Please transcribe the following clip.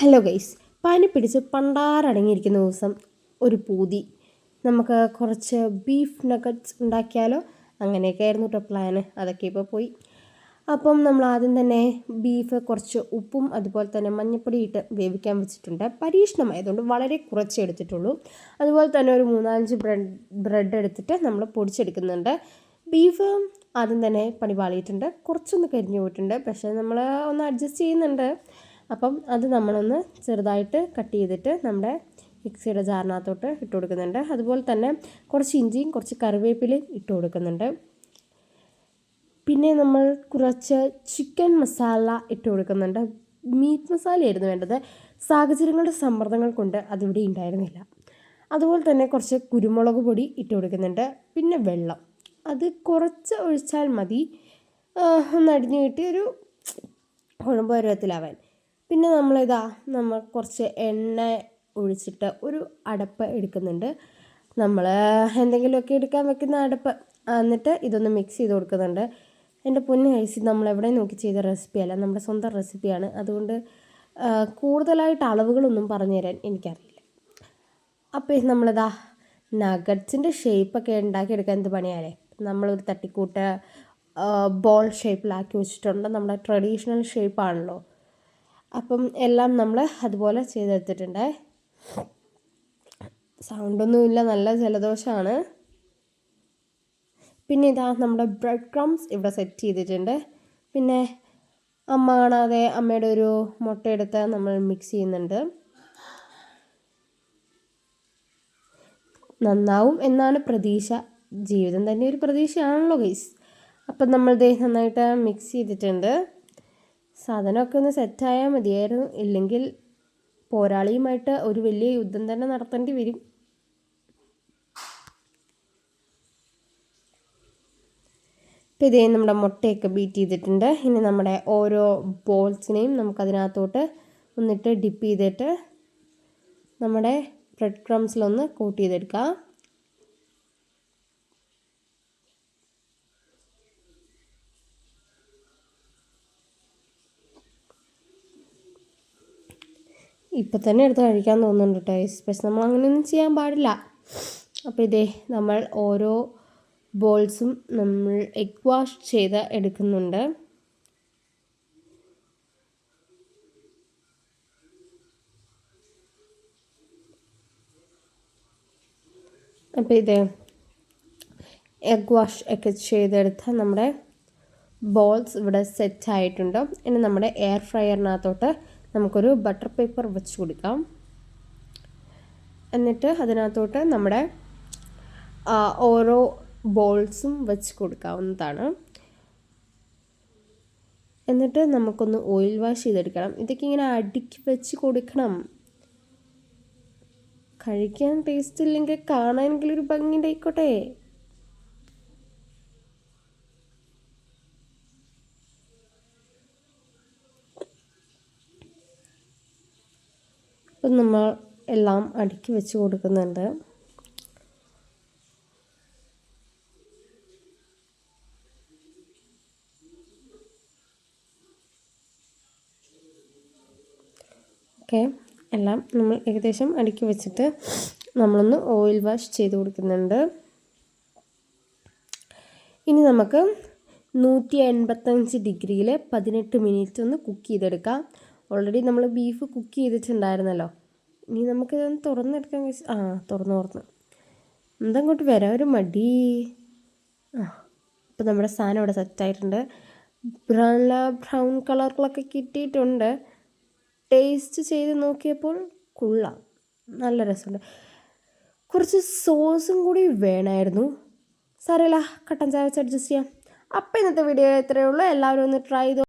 Hello guys പനി പിടിച്ച് പണ്ടാറടങ്ങിയിരിക്കുന്ന ദിവസം ഒരു പൂതി. നമുക്ക് കുറച്ച് ബീഫ് നഗറ്റ്സ് ഉണ്ടാക്കിയാലോ? അങ്ങനെയൊക്കെ ആയിരുന്നു കേട്ടോ പ്ലാന് അതൊക്കെ ഇപ്പോൾ പോയി. അപ്പം നമ്മൾ ആദ്യം തന്നെ ബീഫ് കുറച്ച് ഉപ്പും അതുപോലെ തന്നെ മഞ്ഞപ്പൊടി ഇട്ട് വേവിക്കാൻ വെച്ചിട്ടുണ്ട്. പരീക്ഷണമായതുകൊണ്ട് വളരെ കുറച്ച് എടുത്തിട്ടുള്ളൂ. അതുപോലെ തന്നെ ഒരു മൂന്നാലഞ്ച് ബ്രെഡ് ബ്രെഡ് എടുത്തിട്ട് നമ്മൾ പൊടിച്ചെടുക്കുന്നുണ്ട്. ബീഫ് ആദ്യം തന്നെ പണി പാളിയിട്ടുണ്ട്. കുറച്ചൊന്ന് കരിഞ്ഞു പോയിട്ടുണ്ട്. പക്ഷേ നമ്മൾ ഒന്ന് അഡ്ജസ്റ്റ് ചെയ്യുന്നുണ്ട്. അപ്പം അത് നമ്മളൊന്ന് ചെറുതായിട്ട് കട്ട് ചെയ്തിട്ട് നമ്മുടെ മിക്സിയുടെ ജാറിനകത്തോട്ട് ഇട്ട് കൊടുക്കുന്നുണ്ട്. അതുപോലെ തന്നെ കുറച്ച് ഇഞ്ചിയും കുറച്ച് കറിവേപ്പിലയും ഇട്ട് കൊടുക്കുന്നുണ്ട്. പിന്നെ നമ്മൾ കുറച്ച് ചിക്കൻ മസാല ഇട്ട് കൊടുക്കുന്നുണ്ട്. മീറ്റ് മസാലയായിരുന്നു വേണ്ടത്. സാഹചര്യങ്ങളുടെ സമ്മർദ്ദങ്ങൾ കൊണ്ട് അതിവിടെ ഉണ്ടായിരുന്നില്ല. അതുപോലെ തന്നെ കുറച്ച് കുരുമുളക് പൊടി ഇട്ട് കൊടുക്കുന്നുണ്ട്. പിന്നെ വെള്ളം. അത് കുറച്ച് ഒഴിച്ചാൽ മതി. ഒന്ന് അടിഞ്ഞു കിട്ടി ഒരു കുഴമ്പ് പരുവത്തിലാവാൻ. പിന്നെ നമ്മളിതാ നമ്മൾ കുറച്ച് എണ്ണ ഒഴിച്ചിട്ട് ഒരു അടപ്പ് എടുക്കുന്നുണ്ട്. നമ്മൾ എന്തെങ്കിലുമൊക്കെ എടുക്കാൻ വെക്കുന്ന അടപ്പ്. എന്നിട്ട് ഇതൊന്ന് മിക്സ് ചെയ്ത് കൊടുക്കുന്നുണ്ട്. എന്റെ പൊന്നു കഴിച്ച് നമ്മൾ എവിടെ നോക്കി ചെയ്ത റെസിപ്പിയല്ല നമ്മുടെ സ്വന്തം റെസിപ്പിയാണ് അതുകൊണ്ട് കൂടുതലായിട്ട് അളവുകളൊന്നും പറഞ്ഞു തരാൻ എനിക്കറിയില്ല. അപ്പോൾ നമ്മളിതാ നഗറ്റ്സിന്റെ ഷേപ്പൊക്കെ ഉണ്ടാക്കിയെടുക്കാൻ എന്ത് പണിയാലേ നമ്മളൊരു തട്ടിക്കൂട്ട് ബോൾ ഷേപ്പിലാക്കി വെച്ചിട്ടുണ്ട്. നമ്മുടെ ട്രഡീഷണൽ ഷേപ്പാണല്ലോ അപ്പം എല്ലാം നമ്മൾ അതുപോലെ ചെയ്തെടുത്തിട്ടുണ്ട്. സൗണ്ടൊന്നുമില്ല നല്ല ജലദോഷമാണ് പിന്നെ ഇതാ നമ്മുടെ ബ്രെഡ് ക്രംസ് ഇവിടെ സെറ്റ് ചെയ്തിട്ടുണ്ട്. പിന്നെ അമ്മ കാണാതെ അമ്മയുടെ ഒരു മുട്ട മുട്ടയെടുത്ത് നമ്മൾ മിക്സ് ചെയ്യുന്നുണ്ട്. നന്നാവും എന്നാണ് പ്രതീക്ഷ. ജീവിതം തന്നെ ഒരു പ്രതീക്ഷയാണല്ലോ ഗൈസ് അപ്പം നമ്മൾ ദേ നന്നായിട്ട് മിക്സ് ചെയ്തിട്ടുണ്ട്. സാധനമൊക്കെ ഒന്ന് സെറ്റായാൽ മതിയായിരുന്നു. ഇല്ലെങ്കിൽ പോരാളിയുമായിട്ട് ഒരു വലിയ യുദ്ധം തന്നെ നടത്തേണ്ടി വരും. ഇപ്പോൾ ഇതേ നമ്മുടെ മുട്ടയൊക്കെ ബീറ്റ് ചെയ്തിട്ടുണ്ട്. ഇനി നമ്മുടെ ഓരോ ബോൾസിനെയും നമുക്കതിനകത്തോട്ട് ഒന്നിട്ട് ഡിപ്പ് ചെയ്തിട്ട് നമ്മുടെ ബ്രെഡ് ക്രംസിലൊന്ന് കോട്ട് ചെയ്തെടുക്കാം ഇപ്പം തന്നെ എടുത്ത് കഴിക്കാൻ തോന്നുന്നുണ്ട് കേട്ടോ. പക്ഷെ നമ്മൾ അങ്ങനെയൊന്നും ചെയ്യാൻ പാടില്ല. അപ്പോൾ ഇതേ നമ്മൾ ഓരോ ബോൾസും നമ്മൾ എഗ് വാഷ് ചെയ്ത് എടുക്കുന്നുണ്ട്. അപ്പോൾ ഇത് എഗ് വാഷ് ഒക്കെ ചെയ്തെടുത്ത നമ്മുടെ ബോൾസ് ഇവിടെ സെറ്റ് ആയിട്ടുണ്ട് ഇനി നമ്മുടെ എയർ ഫ്രയറിനകത്തോട്ട് നമുക്കൊരു ബട്ടർ പേപ്പർ വെച്ച് കൊടുക്കാം. എന്നിട്ട് അതിനകത്തോട്ട് നമ്മുടെ ഓരോ ബോൾസും വെച്ച് കൊടുക്കാവുന്നതാണ്. എന്നിട്ട് നമുക്കൊന്ന് ഓയിൽ വാഷ് ചെയ്തെടുക്കണം. ഇതൊക്കെ ഇങ്ങനെ അടുക്കി വെച്ച് കൊടുക്കണം. കഴിക്കാൻ ടേസ്റ്റ് ഇല്ലെങ്കിൽ കാണാനെങ്കിലും ഒരു ഭംഗി ഉണ്ടായിക്കോട്ടെ അപ്പം നമ്മൾ എല്ലാം അടുക്കി വെച്ച് കൊടുക്കുന്നുണ്ട്. ഓക്കെ. എല്ലാം നമ്മൾ ഏകദേശം അടുക്കി വെച്ചിട്ട് നമ്മളൊന്ന് ഓയിൽ വാഷ് ചെയ്ത് കൊടുക്കുന്നുണ്ട്. ഇനി നമുക്ക് നൂറ്റി എൺപത്തഞ്ച് ഡിഗ്രിയിൽ പതിനെട്ട് മിനിറ്റ് ഒന്ന് കുക്ക് ചെയ്തെടുക്കാം. ഓൾറെഡി നമ്മൾ ബീഫ് കുക്ക് ചെയ്തിട്ടുണ്ടായിരുന്നല്ലോ. ഇനി നമുക്കിതൊന്ന് തുറന്നെടുക്കാൻ ആ തുറന്ന് തുറന്ന്. എന്തങ്ങോട്ട് വരാൻ ഒരു മടി. ആ ഇപ്പം നമ്മുടെ സാധനം ഇവിടെ സെറ്റായിട്ടുണ്ട് ബ്രൗൺ ബ്രൗൺ കളറുകളൊക്കെ കിട്ടിയിട്ടുണ്ട്. ടേസ്റ്റ് ചെയ്ത് നോക്കിയപ്പോൾ കൊള്ളാം. നല്ല രസമുണ്ട്. കുറച്ച് സോസും കൂടി വേണമായിരുന്നു സാരമില്ല കട്ടൻ ചായ വെച്ച് അഡ്ജസ്റ്റ് ചെയ്യാം. അപ്പം ഇന്നത്തെ വീഡിയോ ഇത്രയേ ഉള്ളൂ. എല്ലാവരും ഒന്ന് ട്രൈ ചെയ്ത്